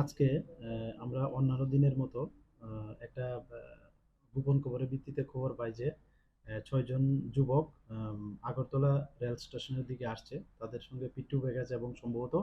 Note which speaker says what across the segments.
Speaker 1: আজকে আমরা অন্যান্য দিনের মতো একটা গোপন খবরের ভিত্তিতে খবর পাই যে ছয়জন যুবক আগরতলা রেল স্টেশনের দিকে আসছে। তাদের সঙ্গে পিট্টু ব্যাগেজ এবং সম্ভবত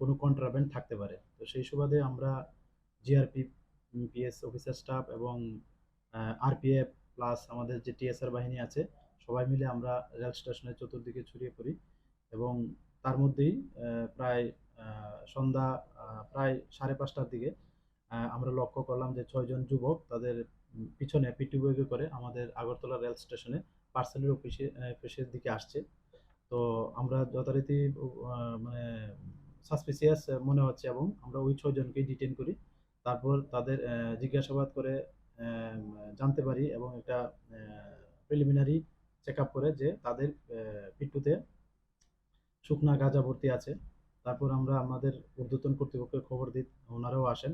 Speaker 1: কোনো কন্ট্রাব্যান্ড থাকতে পারে। তো সেই সুবাদে আমরা জিআরপি পিএস অফিসার স্টাফ এবং আরপিএফ প্লাস আমাদের যে টিএসআর বাহিনী আছে, সবাই মিলে আমরা রেল স্টেশনের চতুর্দিকে ছড়িয়ে পড়ি এবং তার মধ্যেই প্রায় সন্ধ্যা প্রায় সাড়ে পাঁচটার দিকে আমরা লক্ষ্য করলাম যে ছয়জন যুবক তাদের পিছনে পিটু বইকে করে আমাদের আগরতলা রেল স্টেশনে পার্সেলের অফিসে অফিসের দিকে আসছে। তো আমরা যথারীতি মানে সাসপিসিয়াস মনে হচ্ছে এবং আমরা ওই ছয়জনকে ডিটেন করি। তারপর তাদের জিজ্ঞাসাবাদ করে জানতে পারি এবং একটা প্রিলিমিনারি চেক আপ করে যে তাদের পিট্টুতে শুকনা গাঁজা ভর্তি আছে। তারপর আমরা আমাদের ঊর্ধ্বতন কর্তৃপক্ষের খবর দিই ওনারাও আসেন।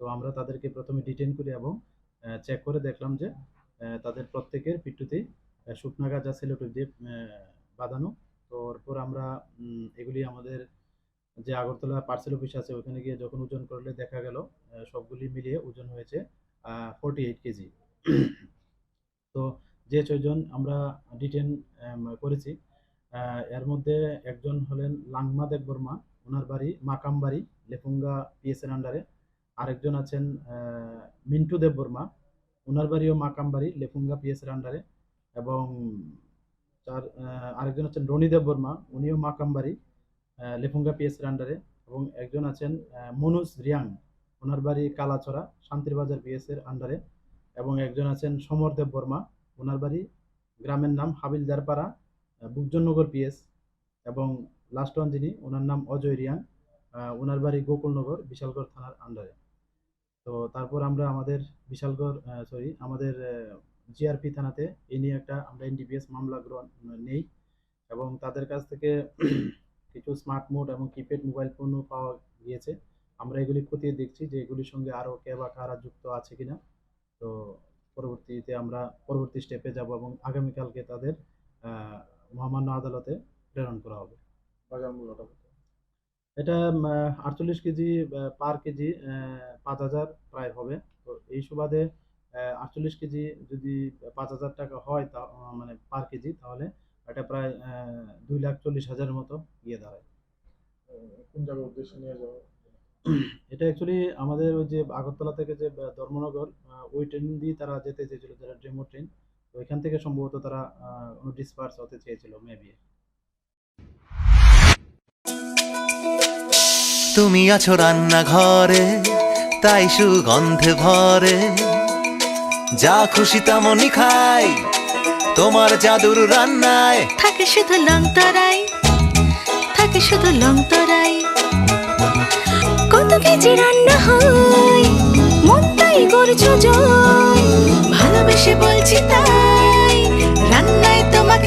Speaker 1: তো আমরা তাদেরকে প্রথমে ডিটেন করি এবং চেক করে দেখলাম যে তাদের প্রত্যেকের পিট্টুতেই আহ, শুকনা গাঁজা সেলোটিপ দিয়ে বাঁধানো। তো এরপর আমরা এগুলি আমাদের যে আগরতলা পার্সেল অফিস আছে ওখানে গিয়ে যখন ওজন করলে দেখা গেল সবগুলি মিলিয়ে ওজন হয়েছে ফোরটি এইট কেজি। তো যে ছয়জন আমরা ডিটেন করেছি এর মধ্যে একজন হলেন লাংমা দেব বর্মা ওনার বাড়ি মাকামবাড়ি লেফুঙ্গা পিএস এর আন্ডারে আরেকজন আছেন মিন্টু দেব বর্মা ওনার বাড়িও মাকামবাড়ি লেফুঙ্গা পিএস এর আন্ডারে এবং তার আরেকজন আছেন রনি দেব বর্মা উনিও মাকামবাড়ি আহ, লেফুঙ্গা পিএসএর আন্ডারে এবং একজন আছেন মনোজ রিয়াং ওনার বাড়ি কালাছড়া শান্তিরবাজার পিএস এর আন্ডারে এবং একজন আছেন সমর দেব বর্মা ওনার বাড়ি গ্রামের নাম হাবিলদারপাড়া। বুকজননগর পিএস এবং লাস্ট ওয়ান যিনি, ওনার নাম অজয় রিয়াং। ওনার বাড়ি গোকুলনগর, বিশালগড় থানার আন্ডারে। তো তারপর আমরা আমাদের বিশালগড় সরি আমাদের জিআরপি থানাতে এই নিয়ে একটা আমরা এনডিপিএস মামলা গ্রহণ নেই এবং তাদের কাছ থেকে কিছু স্মার্ট মোড এবং কিপ্যাড মোবাইল ফোনও পাওয়া গিয়েছে। আমরা এগুলি খতিয়ে দেখছি যে এগুলির সঙ্গে আরও কে বা কারা যুক্ত আছে কিনা। তো পরবর্তীতে আমরা পরবর্তী স্টেপে যাব এবং আগামীকালকে তাদের মহামান্য আদালতে প্রেরণ করা হবে।
Speaker 2: বাজার মূল্যটা
Speaker 1: এটা আটচল্লিশ কেজি পার কেজি পাঁচ হাজার প্রায় হবে। তো এই সুবাদে আটচল্লিশ কেজি যদি পাঁচ হাজার টাকা হয় তা মানে পার কেজি তাহলে এটা প্রায় দুই লাখ চল্লিশ হাজারের মতো গিয়ে দাঁড়ায়।
Speaker 2: কোন জায়গার উদ্দেশ্যে নিয়ে যাওয়া?
Speaker 1: এটা অ্যাকচুয়ালি আমাদের ওই যে আগরতলা থেকে যে ধর্মনগর ওই ট্রেন দিয়ে তারা যেতে চেয়েছিল যারা ডেমো ট্রেন তো এখান থেকে সম্ভবত তারা ডিসপার্স হতে চেয়েছিল মেবি
Speaker 3: তুমি আছো রান্নাঘরে তাই সুগন্ধে ভরে। যা খুশি তেমনই খাই তোমার জাদুর রান্নায়।
Speaker 4: থাকে শুধু লং তরাই থাকে শুধু লং তরাই। কত কেজি রান্না হয় মন তাই করছ জয়।